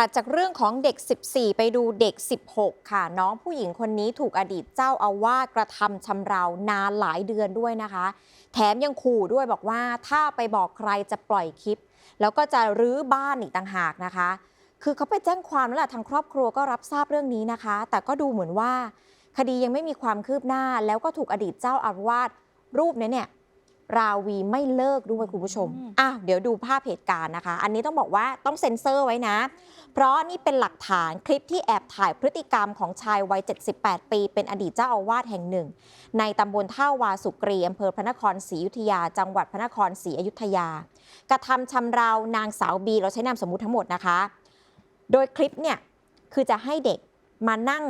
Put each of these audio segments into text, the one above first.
ถัดจากเรื่องของเด็ก 14 ไปดูเด็ก 16 ค่ะ น้องผู้หญิงคนนี้ถูกอดีตเจ้าอาวาสกระทำชำเรานานหลายเดือนด้วยนะคะ แถมยังขู่ด้วยบอกว่าถ้าไปบอกใครจะปล่อยคลิป แล้วก็จะรื้อบ้านอีกต่างหากนะคะ คือเขาไปแจ้งความแล้วแหละทางครอบครัวก็รับทราบเรื่องนี้นะคะ แต่ก็ดูเหมือนว่า คดียังไม่มีความคืบหน้า แล้วก็ถูกอดีตเจ้าอาวาสรูปนี้เนี่ย ราวีไม่เลิกด้วยคุณผู้ชมอืมอะ เดี๋ยวดูภาพเหตุการณ์นะคะ อันนี้ต้องบอกว่าต้องเซ็นเซอร์ไว้นะ เพราะนี่เป็นหลักฐานคลิปที่แอบถ่ายพฤติกรรมของชายวัย 78 ปี เป็นอดีตเจ้าอาวาสแห่งหนึ่ง ในตำบลท่าวาสุกรีอำเภอพระนครศรีอยุธยา จังหวัดพระนครศรีอยุธยา กระทำชำเรานางสาวบี เราใช้นามสมมุติทั้งหมดนะคะ โดยคลิปเนี่ยคือจะให้เด็กมานั่ง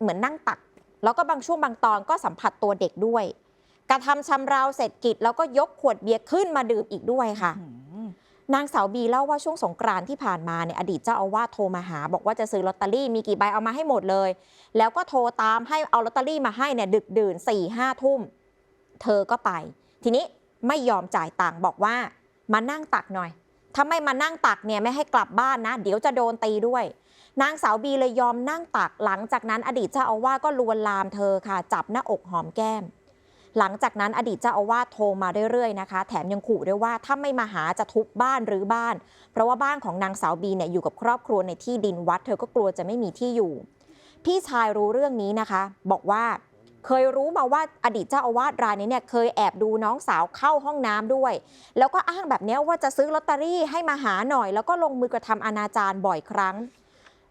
เหมือนนั่งตัก แล้วก็บางช่วงบางตอนก็สัมผัสตัวเด็กด้วย กระทำชำเราเสร็จกิจแล้วก็ยกขวดเบียร์ขึ้นมาดื่มอีกด้วยค่ะอืมนางสาวบีเล่าว่าช่วงสงกรานต์ที่ผ่านมาเนี่ยอดีตเจ้าอาวาสโทรมาหา บอกว่าจะซื้อลอตเตอรี่มีกี่ใบเอามาให้หมดเลย แล้วก็โทรตามให้เอาลอตเตอรี่มาให้เนี่ยดึกดื่น4ี่ห้าทุ่ม เธอก็ไป ทีนี้ไม่ยอมจ่ายตังค์บอกว่ามานั่งตักหน่อย ถ้าไม่มานั่งตักเนี่ยไม่ให้กลับบ้านนะ เดี๋ยวจะโดนตีด้วย นางสาวบีเลยยอมนั่งตักหลังจากนั้นอดีตเจ้าอาวาสก็ลวนลามเธอค่ะ จับหน้าอกหอมแก้ม หลังจากนั้นอดีตเจ้าอาวาสโทรมาเรื่อยๆนะคะ แถมยังขู่ด้วยว่าถ้าไม่มาหาจะทุบบ้านหรือบ้าน เพราะว่าบ้านของนางสาวบีเนี่ยอยู่กับครอบครัวในที่ดินวัด เธอก็กลัวจะไม่มีที่อยู่ พี่ชายรู้เรื่องนี้นะคะ บอกว่าเคยรู้มาว่าอดีตเจ้าอาวาสรายนี้เนี่ยเคยแอบดูน้องสาวเข้าห้องน้ำด้วย แล้วก็อ้างแบบนี้ว่าจะซื้อลอตเตอรี่ให้มาหาหน่อย แล้วก็ลงมือกระทำอนาจารบ่อยครั้ง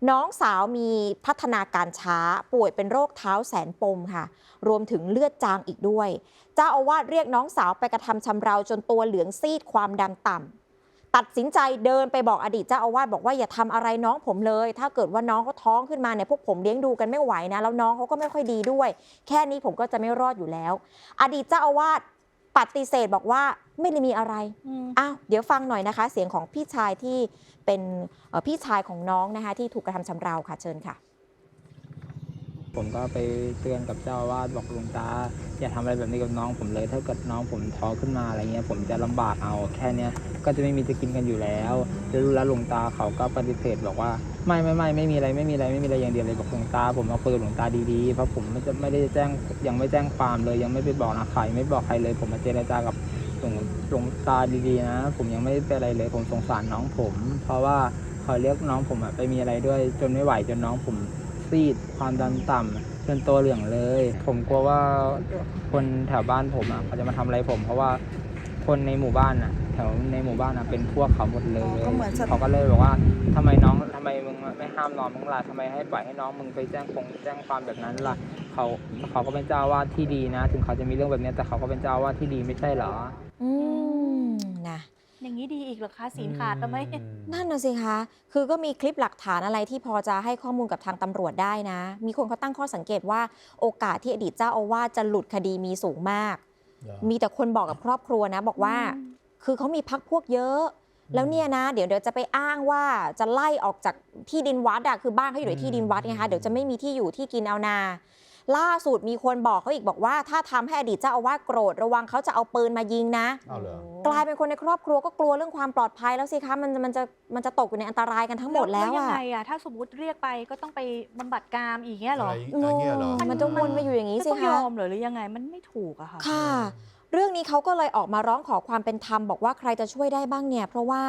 น้องสาวมีพัฒนาการช้าป่วยเป็นโรคเท้าแสนปมค่ะ รวมถึงเลือดจางอีกด้วย เจ้าอาวาสเรียกน้องสาวไปกระทำชำเราจนตัวเหลืองซีดความดันต่ำตัดสินใจเดินไปบอกอดีตเจ้าอาวาสบอกว่าอย่าทำอะไรน้องผมเลย ถ้าเกิดว่าน้องเขาท้องขึ้นมาเนี่ยพวกผมเลี้ยงดูกันไม่ไหวนะแล้วน้องเขาก็ไม่ค่อยดีด้วย แค่นี้ผมก็จะไม่รอดอยู่แล้ว อดีตเจ้าอาวาส ปฏิเสธบอกว่าไม่ได้มีอะไรอืมอ้าว เดี๋ยวฟังหน่อยนะคะ เสียงของพี่ชายที่เป็นเอ่อพี่ชายของน้องนะคะที่ถูกกระทำชำเราค่ะเชิญค่ะ ผมก็ไปเตือนกับเจ้าวาสบอกหลวงตา อย่าทำอะไรแบบนี้กับน้องผมเลย ถ้าเกิดน้องผมท้อขึ้นมาอะไรเงี้ย ผมจะลำบากเอาแค่เนี้ยก็จะไม่มีจะกินกันอยู่แล้วแล้วรู้แล้วหลวงตาเขาก็ปฏิเสธบอกว่าไม่ไม่ไม่ไม่มีอะไรไม่มีอะไรไม่มีอะไรอย่างเดียวเลยบอกหลวงตา ผมมาคุยกับหลวงตาดีๆเพราะผมไม่จะไม่ได้แจ้งยังไม่แจ้งความเลย ยังไม่ไปบอกนะใครไม่บอกใครเลย ผมมาเจรจากับหลวงหลวงตาดีๆนะ ผมยังไม่ได้เป็นอะไรเลย ผมสงสารน้องผม เพราะว่าเขาเรียกน้องผมไปมีอะไรด้วยจนไม่ไหวจนน้องผม ซีด ความดันต่ำจนตัวเหลืองเลย ผมกลัวว่าคนแถวบ้านผมอะเขาจะมาทำอะไรผม เพราะว่าคนในหมู่บ้านอะ แถวในหมู่บ้านอะเป็นพวกเขาหมดเลยอ๋อก็เหมือนสะเขาก็เลยบอกว่าทำไมน้องทำไมมึงไม่ห้ามน้องมึงล่ะทำไมให้ปล่อยให้น้องมึงไปแจ้งคงแจ้งความแบบนั้นล่ะเขาเขาก็เป็นเจ้าอาวาดที่ดีนะ ถึงเขาจะมีเรื่องแบบเนี้ยแต่เขาก็เป็นเจ้าอาวาดที่ดีไม่ใช่เหรอ อืมนะ อย่างนี้ดีอีกเหรอคะศีลขาดแล้วไหมนั่นน่ะสิคะ คือก็มีคลิปหลักฐานอะไรที่พอจะให้ข้อมูลกับทางตำรวจได้นะ มีคนเขาตั้งข้อสังเกตว่าโอกาสที่อดีตเจ้าอาวาสจะหลุดคดีมีสูงมาก มีแต่คนบอกกับครอบครัวนะ บอกว่าอืมคือเขามีพักพวกเยอะ แล้วเนี่ยนะ เดี๋ยวเดี๋ยวจะไปอ้างว่าจะไล่ออกจากที่ดินวัดอะคือบ้านเขาอยู่ในที่ดินวัดไงคะเดี๋ยวจะไม่มีที่อยู่ที่กินเอานา ล่าสุดมีคนบอกเขาอีกบอกว่า ถ้าทำให้อดีตเจ้าอาวาสโกรธระวังเขาจะเอาปืนมายิงนะเอาเหรอกลายเป็นคนในครอบครัวก็กลัวเรื่องความปลอดภัยแล้วสิคะมันมันจะมันจะตกอยู่ในอันตรายกันทั้งหมดแล้วยัอะงไงอะถ้าสมมติเรียกไปก็ต้องไปบำบัดกามอีกเงี้ยเหรออะไรอย่างเงี้ยเหรอมันต้องวนมาอยู่อย่างนี้จะสิต้องยคะอมเหรอหรือยังไงมันไม่ถูกอะค่ะค่ะ เรื่องนี้เขาก็เลยออกมาร้องขอความเป็นธรรมบอกว่าใครจะช่วยได้บ้างเนี่ย เพราะว่า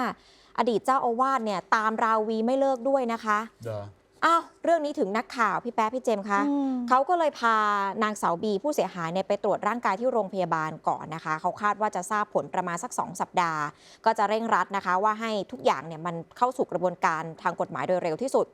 อดีตเจ้าอาวาสเนี่ยตามราวีไม่เลิกด้วยนะคะเดี๋ยว อ้าวเรื่องนี้ถึงนักข่าวพี่แป๊ะพี่เจมส์คะอืมเขาก็เลยพานางสาวบีผู้เสียหายเนี่ยไปตรวจร่างกายที่โรงพยาบาลก่อนนะคะ เขาคาดว่าจะทราบผลประมาณสัก 2 สัปดาห์ ก็จะเร่งรัดนะคะ ว่าให้ทุกอย่างเนี่ยมันเข้าสู่กระบวนการทางกฎหมายโดยเร็วที่สุด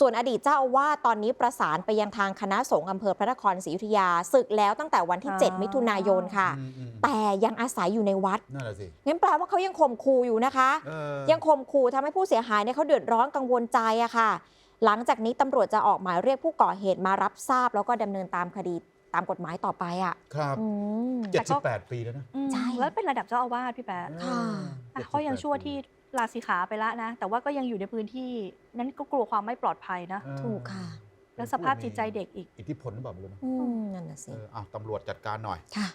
ส่วนอดีตเจ้าอาวาสตอนนี้ประสานไปยังทางคณะสงฆ์อำเภอพระนครศรีอยุธยาศึกแล้วตั้งแต่วันที่อ๋อ7มิถุนายนค่ะอืมอืมแต่ยังอาศัยอยู่ในวัดนั่นแหละสิงั้นแปลว่าเขายังข่มขู่อยู่นะคะเออยังข่มขู่ทำให้ผู้เสียหายเนี่ยเขาเดือดร้อนกังวลใจอะค่ะ หลังจากนี้ตำรวจจะออกหมายเรียกผู้ก่อเหตุมารับทราบ แล้วก็ดำเนินตามคดีตามกฎหมายต่อไปอะครับอืม เจ็ดสิบแปดปีแล้วนะ อืมใช่แล้วเป็นระดับเจ้าอาวาสพี่แป๊ะค่ะ อะเขายังชั่วที่ลาสิขาไปละนะ แต่ว่าก็ยังอยู่ในพื้นที่ นั้นก็กลัวความไม่ปลอดภัยนะเออถูกค่ะ แล้วสภาพจิตใจเด็กอีก อิทธิพลหรือเปล่าไม่รู้นะอืมนั่นน่ะสิเอออะตำรวจจัดการหน่อย ค่ะ